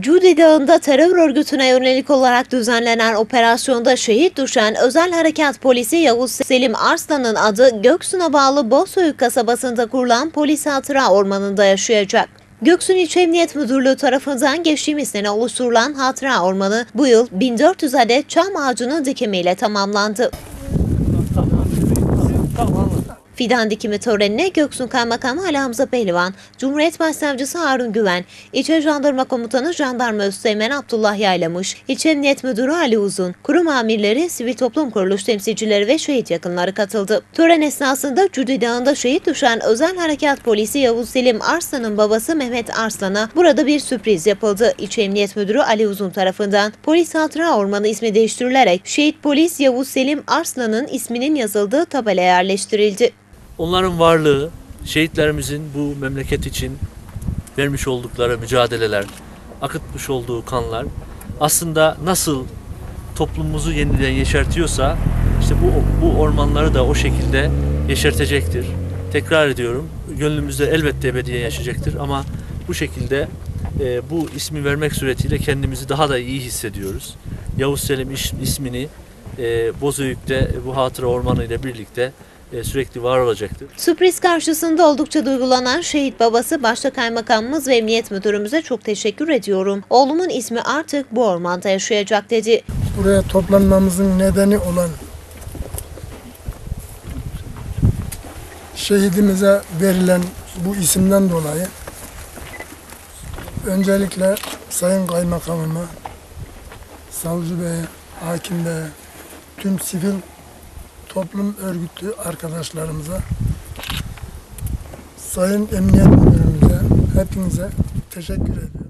Cudi Dağı'nda terör örgütüne yönelik olarak düzenlenen operasyonda şehit düşen özel harekat polisi Yavuz Selim Arslan'ın adı Göksu'na bağlı Bozsoyuk kasabasında kurulan polis hatıra ormanında yaşayacak. Göksun İlçe Emniyet Müdürlüğü tarafından geçtiğimiz sene oluşturulan hatıra ormanı bu yıl 1400 adet çam ağacının dikimiyle tamamlandı. Fidan dikimi törenine Göksun Kaymakamı Ali Hamza Pehlivan, Cumhuriyet Başsavcısı Harun Güven, İlçe Jandarma Komutanı Jandarma Üsteğmen Abdullah Yaylamış, İlçe Emniyet Müdürü Ali Uzun, kurum amirleri, sivil toplum kuruluş temsilcileri ve şehit yakınları katıldı. Tören esnasında Cüdi Dağı'nda şehit düşen Özel Harekat Polisi Yavuz Selim Arslan'ın babası Mehmet Arslan'a burada bir sürpriz yapıldı. İlçe Emniyet Müdürü Ali Uzun tarafından Polis Hatıra Ormanı ismi değiştirilerek şehit polis Yavuz Selim Arslan'ın isminin yazıldığı tabela yerleştirildi. Onların varlığı, şehitlerimizin bu memleket için vermiş oldukları mücadeleler, akıtmış olduğu kanlar aslında nasıl toplumumuzu yeniden yeşertiyorsa işte bu, bu ormanları da o şekilde yeşertecektir. Tekrar ediyorum, gönlümüzde elbette ebediyen yaşayacaktır ama bu şekilde e, bu ismi vermek suretiyle kendimizi daha da iyi hissediyoruz. Yavuz Selim ismini e, Bozüyük'te bu hatıra ormanı ile birlikte sürekli var olacaktır. Sürpriz karşısında oldukça duygulanan şehit babası başta kaymakamımız ve emniyet müdürümüze çok teşekkür ediyorum. Oğlumun ismi artık bu ormanda yaşayacak dedi. buraya toplanmamızın nedeni olan şehidimize verilen bu isimden dolayı öncelikle Sayın Kaymakamıma, Savcı Bey'e, Hakim Bey'e, tüm sivil toplum örgütü arkadaşlarımıza, Sayın Emniyet Müdürümüze, hepinize teşekkür ediyorum.